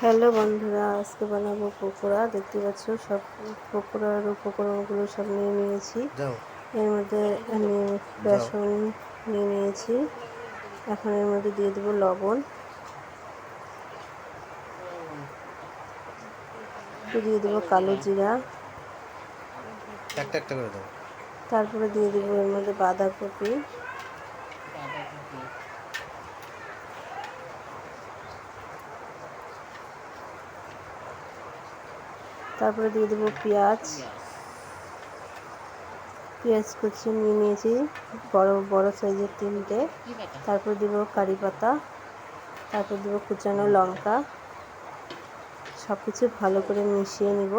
Hello বন্ধুরা আজকে বানাবো পকোড়া। দেখতে পাচ্ছ সব পকোড়ার উপকরণগুলো সব নিয়ে নিয়েছি। এর মধ্যে আমি বেসন নিয়ে নিয়েছি। এখন এর মধ্যে দিয়ে দেবো লবণ। দিয়ে দেবো কালো জিরা। একটা একটা করে দাও। তারপরে দিয়ে দেবো এর মধ্যে বাঁধাকপি। তারপরে দিয়ে দেবো পেঁয়াজ। পেঁয়াজ কুচি নিয়ে নিয়েছি, বড় বড় সাইজের তিনটে। তারপর দেবো কারি পাতা, তারপর দেবো কুচানো লঙ্কা। সব কিছু ভালো করে মিশিয়ে নিব।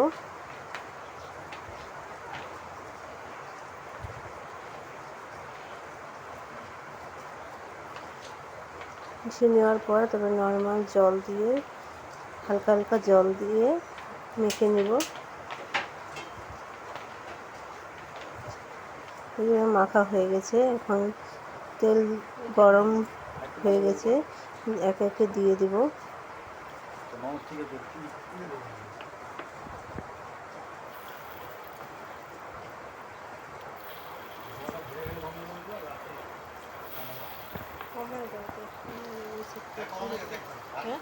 মিশিয়ে নেওয়ার পর তবে নর্মাল জল দিয়ে, হালকা হালকা জল দিয়ে মেখে নেব। মাখা হয়ে গেছে, এখন তেল গরম হয়ে গেছে, একে একে দিয়ে দিব। হ্যাঁ?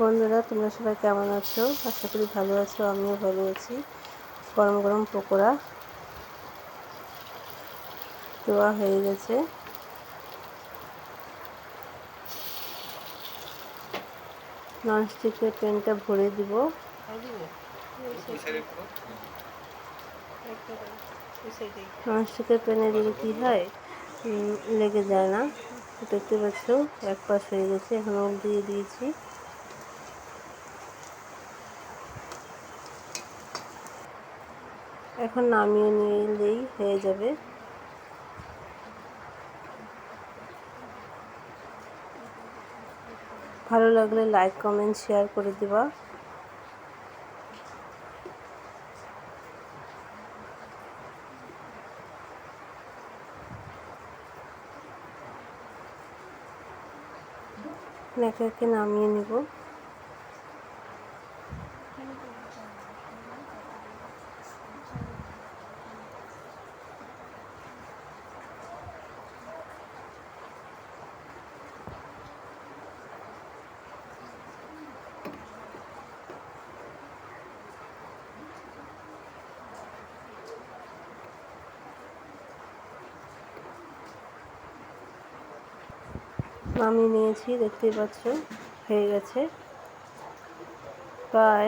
বন্ধুরা, তোমরা সবাই কেমন আছো? আশা করি ভালো আছো, আমিও ভালো আছি। গরম গরম পকোড়া। দেওয়া হয়ে গেছে। ননস্টিকের প্যানটা ভরে দিব। ননস্টিকের প্যানে দিলে কী হয়? লেগে যায় না। দেখতে পাচ্ছ, এক পাশ হয়ে গেছে। এখন দিয়ে দিয়েছি। এখন নামিয়ে নিলেই হয়ে যাবে। ভালো লাগলে লাইক কমেন্ট শেয়ার করে দিবা। একে নামিয়ে নিব। নামিয়ে নিয়েছি দেখতেই পাচ্ছ হয়ে গেছে। বাই।